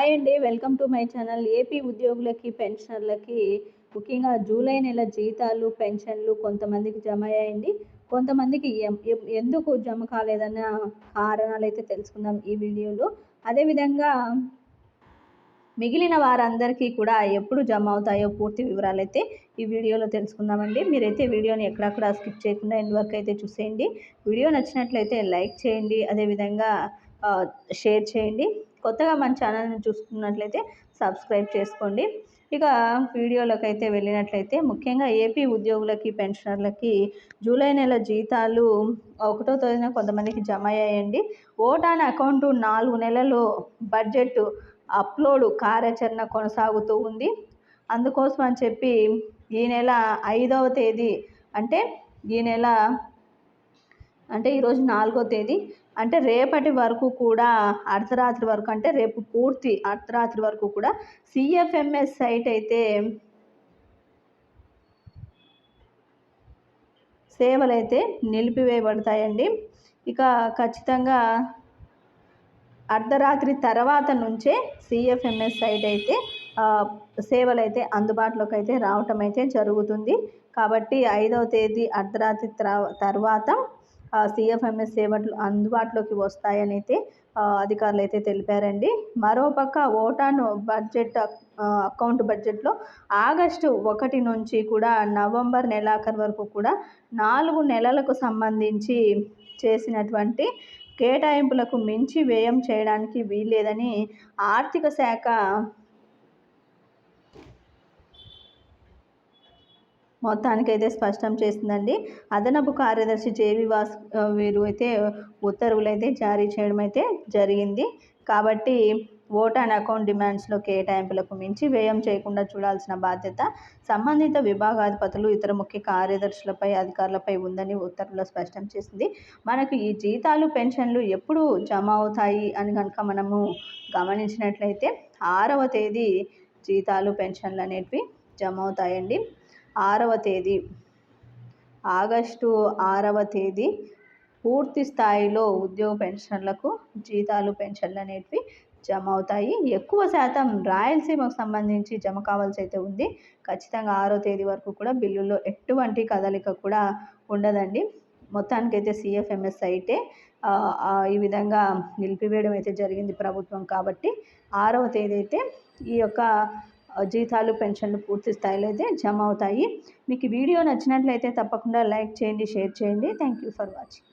Hi అండి welcome to my channel AP ఉద్యోగులకి పెన్షనర్లకి ముఖ్యంగా జూలై నెల జీతాలు పెన్షన్లు కొంతమందికి జమ అయ్యాయండి. కొంతమందికి ఎందుకు జమ కాలేదన్న కారణాలు అయితే తెలుసుకుందాం ఈ వీడియోలో. అదేవిధంగా మిగిలిన వారందరికీ కూడా ఎప్పుడు జమ అవుతాయో పూర్తి వివరాలు అయితే ఈ వీడియోలో తెలుసుకుందామండి. మీరైతే వీడియోని ఎక్కడక్కడ స్కిప్ చేయకుండా ఎండ్ వరకు అయితే చూసేయండి. వీడియో నచ్చినట్లయితే లైక్ చేయండి అదేవిధంగా షేర్ చేయండి. కొత్తగా మన ఛానల్ని చూస్తున్నట్లయితే సబ్స్క్రైబ్ చేసుకోండి. ఇక వీడియోలోకి అయితే వెళ్ళినట్లయితే ముఖ్యంగా ఏపీ ఉద్యోగులకి పెన్షనర్లకి జూలై నెల జీతాలు ఒకటో తేదీన కొంతమందికి జమ అయ్యాయండి. ఓటాన్ అకౌంట్ నాలుగు నెలలు బడ్జెట్ అప్లోడ్ కార్యాచరణ కొనసాగుతూ ఉంది. అందుకోసం అని చెప్పి ఈ నెల ఐదవ తేదీ అంటే ఈ నెల అంటే ఈరోజు నాలుగో తేదీ. అంటే రేపటి వరకు కూడా అర్ధరాత్రి వరకు అంటే రేపు పూర్తి అర్ధరాత్రి వరకు కూడా సిఎఫ్ఎంఎస్ సైట్ అయితే సేవలు అయితే నిలిపివేయబడతాయండి. ఇక ఖచ్చితంగా అర్ధరాత్రి తర్వాత నుంచే సిఎఫ్ఎంఎస్ సైట్ అయితే సేవలు అయితే అందుబాటులోకి అయితే రావటం అయితే జరుగుతుంది. కాబట్టి ఐదవ తేదీ అర్ధరాత్రి తర్వాత సిఎఫ్ఎంఎస్ సేవలు అందుబాటులోకి వస్తాయని అయితే అధికారులు అయితే తెలిపారండి మరోపక్క ఓటాను బడ్జెట్ అకౌంట్ బడ్జెట్లో ఆగస్టు ఒకటి నుంచి కూడా నవంబర్ నెలాఖరు వరకు కూడా నాలుగు నెలలకు సంబంధించి చేసినటువంటి కేటాయింపులకు మించి వ్యయం చేయడానికి వీల్లేదని ఆర్థిక శాఖ మొత్తానికైతే స్పష్టం చేసిందండి. అదనపు కార్యదర్శి జేవి వాస్ వీరు అయితే ఉత్తర్వులు అయితే జారీ చేయడం అయితే జరిగింది. కాబట్టి ఓట్ అండ్ అకౌంట్ డిమాండ్స్లో కేటాయింపులకు మించి వ్యయం చేయకుండా చూడాల్సిన బాధ్యత సంబంధిత విభాగాధిపతులు ఇతర ముఖ్య కార్యదర్శులపై అధికారులపై ఉందని ఉత్తర్వులో స్పష్టం చేసింది. మనకు ఈ జీతాలు పెన్షన్లు ఎప్పుడు జమ అవుతాయి అని కనుక మనము గమనించినట్లయితే ఆరవ తేదీ జీతాలు పెన్షన్లు అనేటివి జమ అవుతాయండి. ఆరవ తేదీ. ఆగస్టు ఆరవ తేదీ పూర్తి స్థాయిలో ఉద్యోగ పెన్షన్లకు జీతాలు పెన్షన్లు అనేటివి జమ అవుతాయి ఎక్కువ శాతం రాయలసీమకు సంబంధించి జమ కావాల్సి అయితే ఉంది. ఖచ్చితంగా ఆరో తేదీ వరకు కూడా బిల్లుల్లో ఎటువంటి కదలిక కూడా ఉండదండి. మొత్తానికైతే సిఎఫ్ఎంఎస్ అయితే ఈ విధంగా నిలిపివేయడం అయితే జరిగింది ప్రభుత్వం కాబట్టి ఆరవ తేదీ అయితే ఈ యొక్క జీతాలు పెన్షన్లు పూర్తి స్థాయిలో అయితే జమ అవుతాయి. మీకు వీడియో నచ్చినట్లయితే తప్పకుండా లైక్ చేయండి షేర్ చేయండి. Thank you for watching